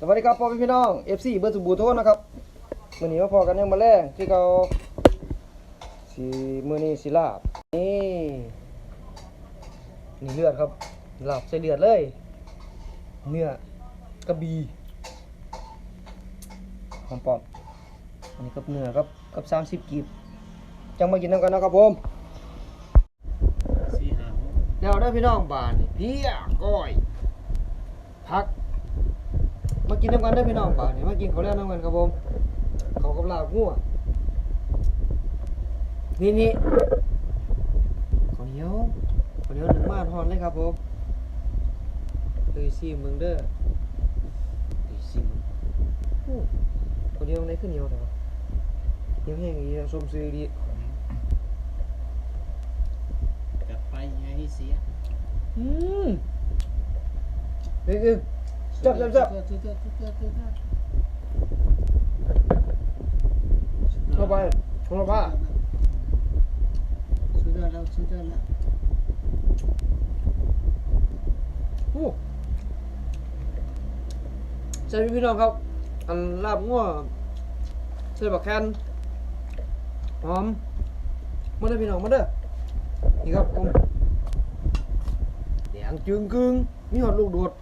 สวัสดีครับพ่อแม่พี่น้อง FC เบอร์สุบูโทษนะครับมื้อนี้มาพอกันยังมาแรงที่เขาสิมื้อนี้สิลาบนี่นี่เลือดครับลาบใส่เลือดเลย เนื้อกระบี่หอมปอมอันนี้กับเนื้อครับกับ30กีบจังมากินน้ำกันนะครับผมสี่ห้าหกแล้วได้อพี่น้องบ้านนี่เพียก้อยพักมา กินน้ำกันได้อพี่น้องบ้านนี่มากินเขาวแล้วน้ำกันครับผมเขาวกับลาบงัวนี่นี่ข้าวเหนียวข้าวเหนียวหนึ่งมาทอนเลยครับผมเคยซีมึงเด้อเคยซีมึงโอ้ข้าวเหนียวไหนขึ้นเหนียวแต่ว่าเหนียวแห้งอีสมซื้อดีจัดไปไงให้เสียอืมเอ้ยเอ้ย จับจับจับจับจับจับจับจับจับเข้าไปของเราผ้าสุดยอดแล้วสุดยอดแล้วโอ้ใช่พี่น้องครับ อันลาบงัวใส่บักแคนหอมมาเด้อพี่น้องมาเด้อนี่ครับผมแดงจึงกึงมีหอดลูกโดด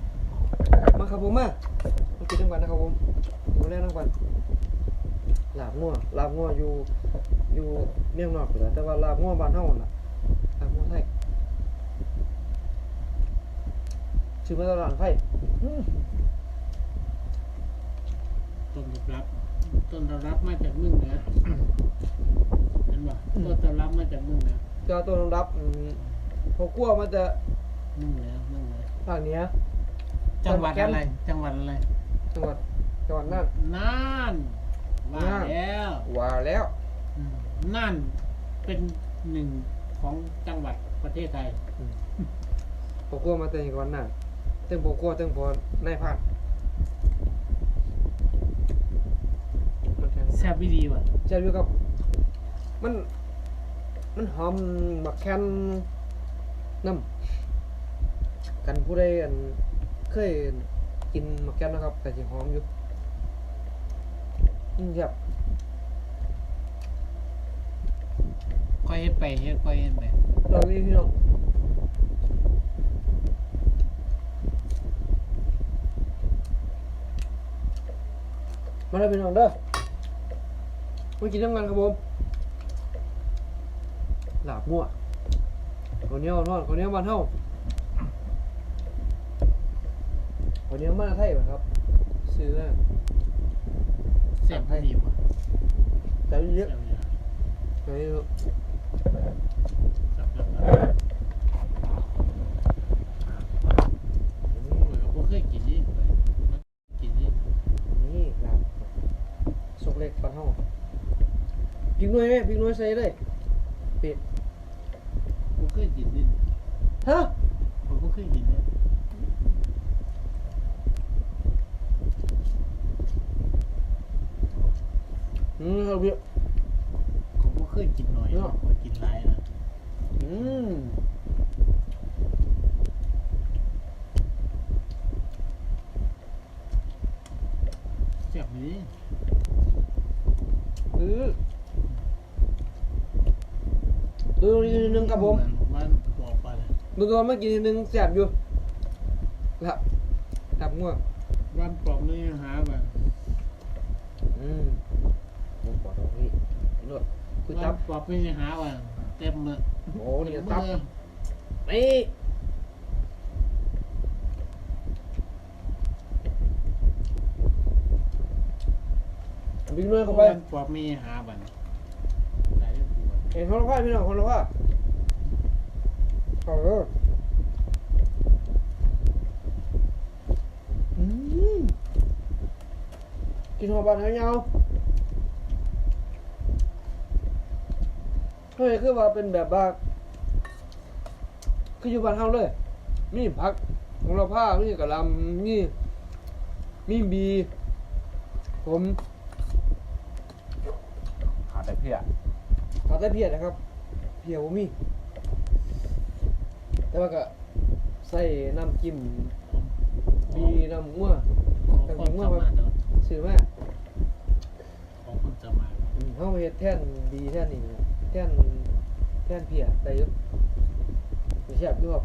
มาครับผมมามากินน้ำกันนะครับผมดูแลน้ำกันลาบงัวลาบงัวอยู่อยู่เมียงนอกอยู่แล้วแต่ว่าลาบงัวบ้านเฮาน่ะลาบงัวไทยชื่อมาตลาดไฟอืมต้นตำรับต้นตำรับมาจากเมืองเหนือเห็นป่ะต้นตำรับมาจากเมืองเหนือเจ้าตัวน้ำรับอืมพอกลัวมันจะเมืองเหนือเมืองเหนือภาคเหนี้ย จังหวัดอะไร จังหวัดอะไรจังหวัดจังหวัดน่านน่านว่าแล้วว่าแล้วอืมน่านเป็นหนึ่งของจังหวัดประเทศไทยพอกลัวมาแต่จังหวัดน่านเตั้งพอกลัวเตั้งพอนายพรานมันแข็งแซ่บไม่ดีว่ะเจ้าอยู่กับมัน มันหอมหมักแคนน้ำกันผู้ใดอัน เคยกินหมักแคนนะครับแต่สิหอมอยู่อืมครับค่อยเฮ็ดไปเฮ็ดค่อยเฮ็ดไปเรามีพี่น้องมาเลยพี่น้องเด้อมากินน้ำกันครับผมหลาบมั่วข้าวเหนียวทอดข้าวเหนียวบ้านเฮาข้า วเหนียวมาไทยป่ะครับ ซื้อมาแซ่บไม่ดีว่ะแต่เยอะแซ่บดีว่ะไหนดูแซ่บแซ่บแซ่บโอ้ยบ่เคยกินนี่มากินนี่นี่หลาบสุกเล็กบ้านเฮาพริกหน่วยไหมพริกหน่วยใส่เลยเป็ดบ่เคยกินนี่ฮะผมบ่เคยกินนี่ อืมครับพี่ผมบ่เคยกินหน่อยเนาะผมกินหลายนะอืมแซ่บดีอือดูตรงนี้นิดนึงครับผม มันบอกไปเลยดูตอนเมื่อกี้นิดนึงแสบอยู่ละดับง่วง วันปลอกนี่หาแบบ อืม ผมปอดตรงนี้นวดคุยวัตันบปลอกนี่หาว่าเต็มเลยโอ้นี่เต็ก็มตับเลยนี่บิ๊กน้อยเข้าไปวันปลอกมีหาบันหลายเรื่องปวดเห็นคนละผ้าพี่น้องคนละผ้าเอาเอออืมกินหัวบานเงา เฮ้ยคือว่าเป็นแบบว่าคืออยู่บ้านเฮาเลย มีผักของเราผ้ามีกะหล่ำมีมีบี ผมขาดแต่เพี้ยขาดแต่เพียนะครับ เพียบ่มี แต่ว่าก็ใส่น้ำจิ้มบีน้ำงัวขอแต่ความงัวสาผซื้อมาของคนสมัยอืมเฮาเฮ็ดแท่นดีแท่นนี่ แท่นแท่นเพียได้อยู่แซ่บยู่ครับ